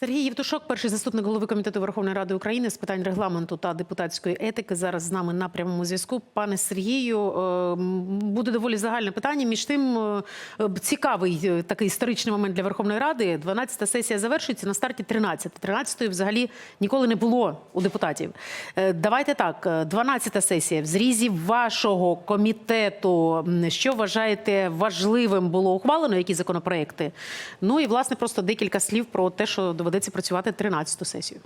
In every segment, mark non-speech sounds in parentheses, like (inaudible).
Сергій Євтушок, перший заступник голови комітету Верховної Ради України з питань регламенту та депутатської етики, зараз з нами на прямому зв'язку. Пане Сергію, е, буде доволі загальне питання. Між тим, е, е, цікавий такий історичний момент для Верховної Ради. 12-та сесія завершується на старті 13. 13-ї взагалі ніколи не було у депутатів. Давайте так, е, 12-та сесія в зрізі вашого комітету. Що вважаєте важливим було ухвалено? Які законопроекти? Ну і власне просто декілька слів про те, що доведеться працювати 13-ту сесію.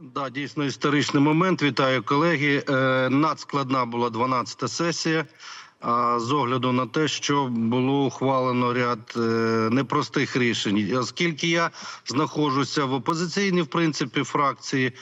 Да, дійсно історичний момент. Вітаю колеги. Е, Надскладна була 12-та сесія. А з огляду на те, що було ухвалено ряд е, непростих рішень, оскільки я знаходжуся в опозиційній, в принципі, фракції,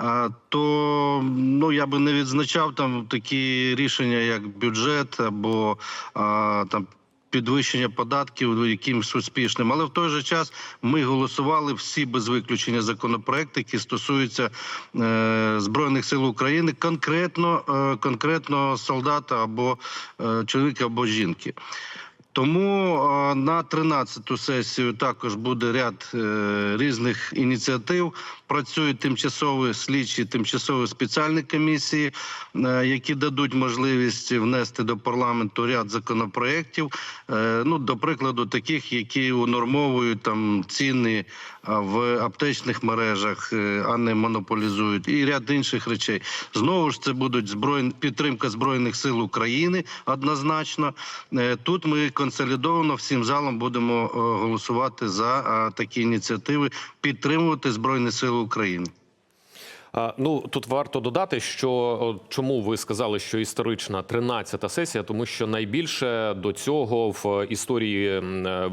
е, то ну я би не відзначав там такі рішення, як бюджет або е, там підвищення податків якимось успішним. Але в той же час ми голосували всі без виключення законопроекти, які стосуються е, збройних сил України, конкретно е, конкретно солдата або е, чоловіка або жінки. Тому е, на 13-ту сесію також буде ряд е, різних ініціатив. Працюють тимчасові слідчі, тимчасові спеціальні комісії, е, які дадуть можливість внести до парламенту ряд законопроєктів. Ну, до прикладу, таких, які унормовують там ціни в аптечних мережах, а не монополізують, і ряд інших речей. Знову ж це будуть збройні підтримка збройних сил України. Однозначно, тут ми консолідовано всім залом будемо е, голосувати за е, такі ініціативи, підтримувати збройні сили України. Ну тут варто додати, що чому ви сказали, що історична 13-та сесія, тому що найбільше до цього в історії е,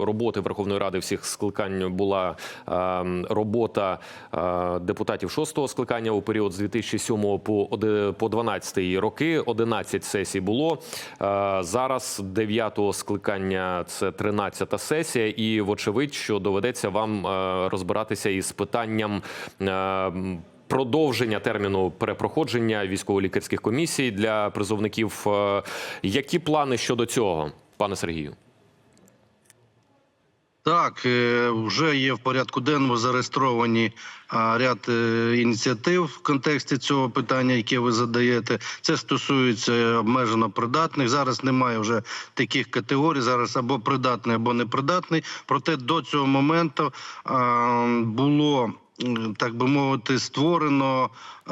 роботи Верховної Ради всіх скликань була е, робота е, депутатів шостого скликання у період з 2007 по оде- по 12 роки. 11 сесій було. Зараз 9 скликання це 13-та сесія, і вочевидь, що доведеться вам розбиратися із питанням. Продовження терміну перепроходження військово-лікарських комісій для призовників. Е, Які плани щодо цього, пане Сергію? Так, е, вже є в порядку денному зареєстровані ряд е, ініціатив в контексті цього питання, яке ви задаєте. Це стосується обмежено придатних. Зараз немає вже таких категорій. Зараз або придатний, або непридатний. Проте до цього моменту було. Так би мовити, створено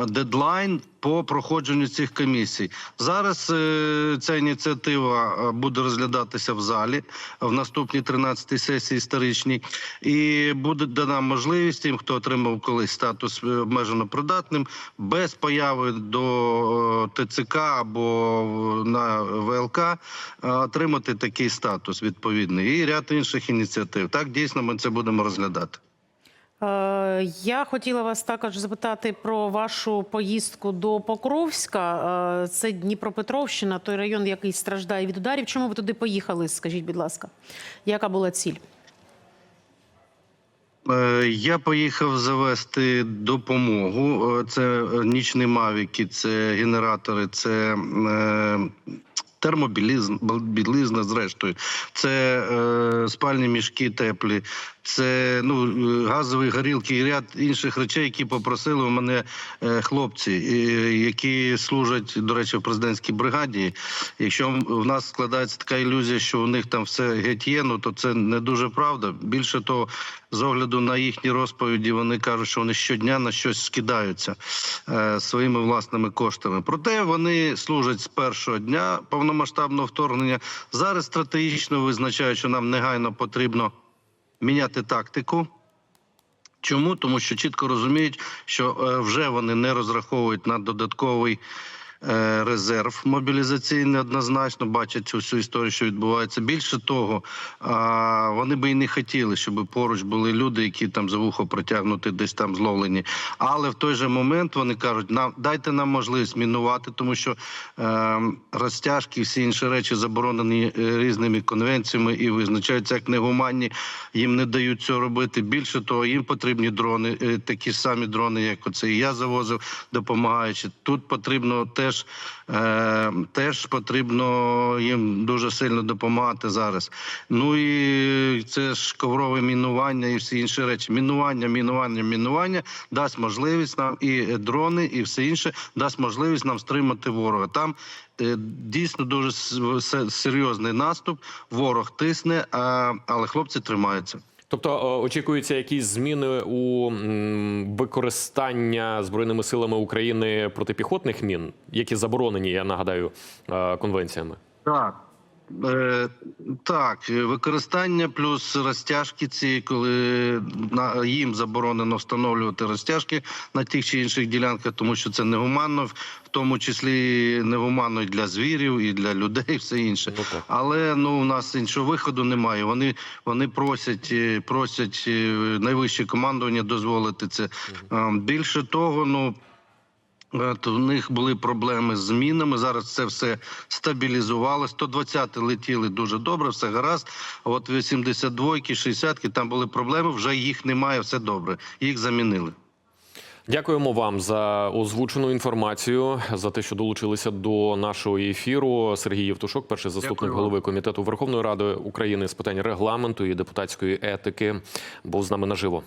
дедлайн по проходженню цих комісій. Зараз е, ця ініціатива е, буде розглядатися в залі в наступній 13-й сесії історичній, і буде дана можливість тим, хто отримав колись статус е, обмежено придатним, без появи до е, ТЦК або на ВЛК е, отримати такий статус відповідний і ряд інших ініціатив. Так дійсно ми це будемо розглядати. Е, Я хотіла вас також запитати про вашу поїздку до Покровська. Е, Це Дніпропетровщина, той район, який страждає від ударів. Чому ви туди поїхали? Скажіть, будь ласка, яка була ціль? Е, Я поїхав завести допомогу. Це нічні мавіки, це генератори, це термобілізна, зрештою, це е, спальні мішки теплі, це ну е, газові горілки і ряд інших речей, які попросили у мене е, хлопці, е, які служать, до речі, в президентській бригаді. Якщо в нас складається така ілюзія, що у них там все геть є, ну то це не дуже правда. Більше того, з огляду на їхні розповіді, вони кажуть, що вони щодня на щось скидаються е, своїми власними коштами. Проте вони служать з першого дня повномасштабного вторгнення. Зараз стратегічно визначають, що нам негайно потрібно міняти тактику. Чому? Тому що чітко розуміють, що е, вже вони не розраховують на додатковий резерв мобілізаційний однозначно, бачать цю всю історію, що відбувається. Більше того, вони би і не хотіли, щоб поруч були люди, які там за вухо протягнути, десь там зловлені. Але в той же момент вони кажуть: нам дайте нам можливість мінувати, тому що е, розтяжки, всі інші речі заборонені е, різними конвенціями і визначаються як негуманні. Їм не дають цього робити. Більше того, їм потрібні дрони, е, такі самі дрони, як оце і я завозив, допомагаючи. Тут потрібно теж теж, е, теж потрібно їм дуже сильно допомагати зараз. Ну і це ж коврове мінування і всі інші речі. Мінування, мінування, мінування дасть можливість нам і дрони, і все інше дасть можливість нам стримати ворога. Там е, дійсно дуже серйозний наступ. Ворог тисне, а, але хлопці тримаються. Тобто очікуються якісь зміни у використання збройними силами України протипіхотних мін, які заборонені, я нагадаю, е, конвенціями. Так. Е, так, використання плюс розтяжки ці, коли їм заборонено встановлювати розтяжки на тих чи інших ділянках, тому що це негуманно, в тому числі негуманно і для звірів, і для людей, і (laughs) все інше. Ну. Але ну у нас іншого виходу немає. Вони вони просять, е, просять е, найвище командування дозволити це. Е, Більше того, ну. То в них були проблеми з мінами. Зараз це все стабілізувало. 120 летіли дуже добре, все гаразд. А От 82-ки, 60-ки, там були проблеми. Вже їх немає, все добре. Їх замінили. Дякуємо вам за озвучену інформацію, за те, що долучилися до нашого ефіру. Сергій Євтушок, перший заступник Дякую голови комітету Верховної Ради України з питань регламенту і депутатської етики, був з нами наживо.